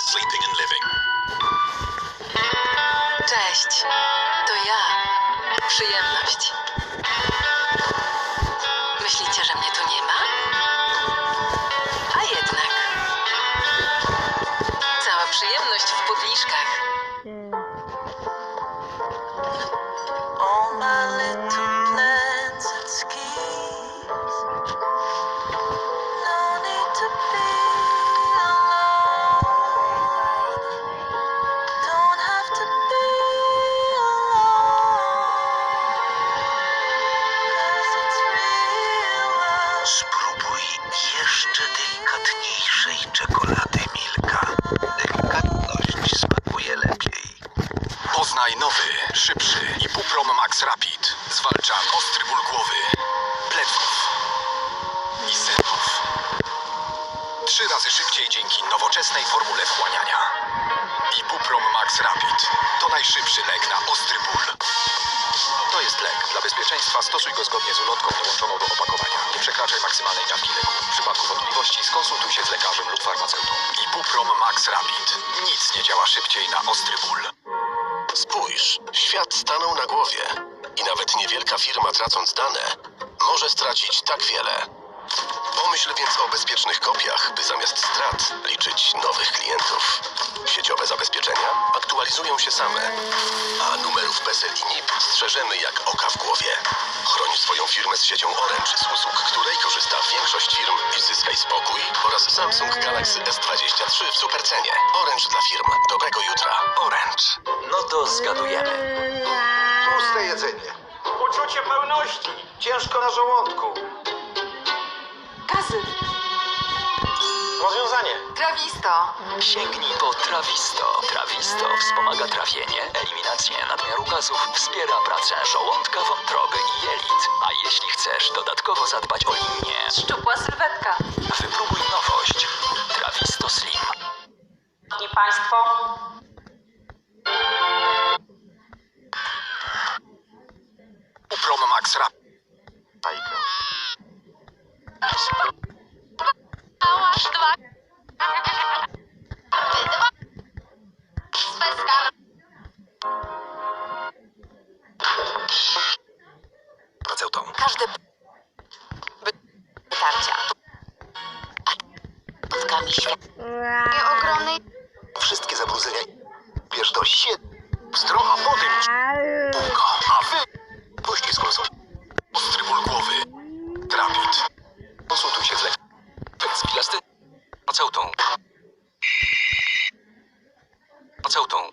sleeping and living. Cześć. To ja. Przyjemność. Spróbuj jeszcze delikatniejszej czekolady Milka. Delikatność smakuje lepiej. Poznaj nowy, szybszy Ibuprom Max Rapid. Zwalcza ostry ból głowy, pleców i zębów. Trzy razy szybciej dzięki nowoczesnej formule wchłaniania. Ibuprom Max Rapid to najszybszy lek na ostry ból. To jest lek. Dla bezpieczeństwa stosuj go zgodnie z ulotką dołączoną do opakowania. Nie przekraczaj maksymalnej dawki leku. W przypadku wątpliwości skonsultuj się z lekarzem lub farmaceutą. Ibuprom Max Rapid. Nic nie działa szybciej na ostry ból. Spójrz, świat stanął na głowie i nawet niewielka firma tracąc dane może stracić tak wiele. Pomyśl więc o bezpiecznych kopiach, by zamiast strat liczyć nowych klientów. Sieciowe zabezpieczenia aktualizują się same, a numerów PESEL i NIP strzeżemy jak oka w głowie. Chroń swoją firmę z siecią Orange, z usług której korzysta większość firm i zyskaj spokój oraz Samsung Galaxy S23 w supercenie. Orange dla firm. Dobrego jutra. Orange. No to zgadujemy. Tłuste jedzenie. Uczucie pełności. Ciężko na żołądku. Kazy. Rozwiązanie. Trawisto. Sięgnij po Trawisto. Trawisto wspomaga trawienie, eliminację nadmiaru gazów, wspiera pracę żołądka, wątroby i jelit. A jeśli chcesz dodatkowo zadbać o linię, Szczupła sylwetka. wypróbuj nowość. Trawisto Slim. Szanowni Państwo, Uprom Max Rapid. Farmaceutą. Każde by... tarcia. Spotkami świat. ogromnej Wszystkie zabrudzenia bierz do siedmiu stron, a potem Półka. A wy... Później skonsultuj. Ostry ból głowy. Rapid. Konsultuj się z lekarzem. Z pilasty... Farmaceutą. Farmaceutą.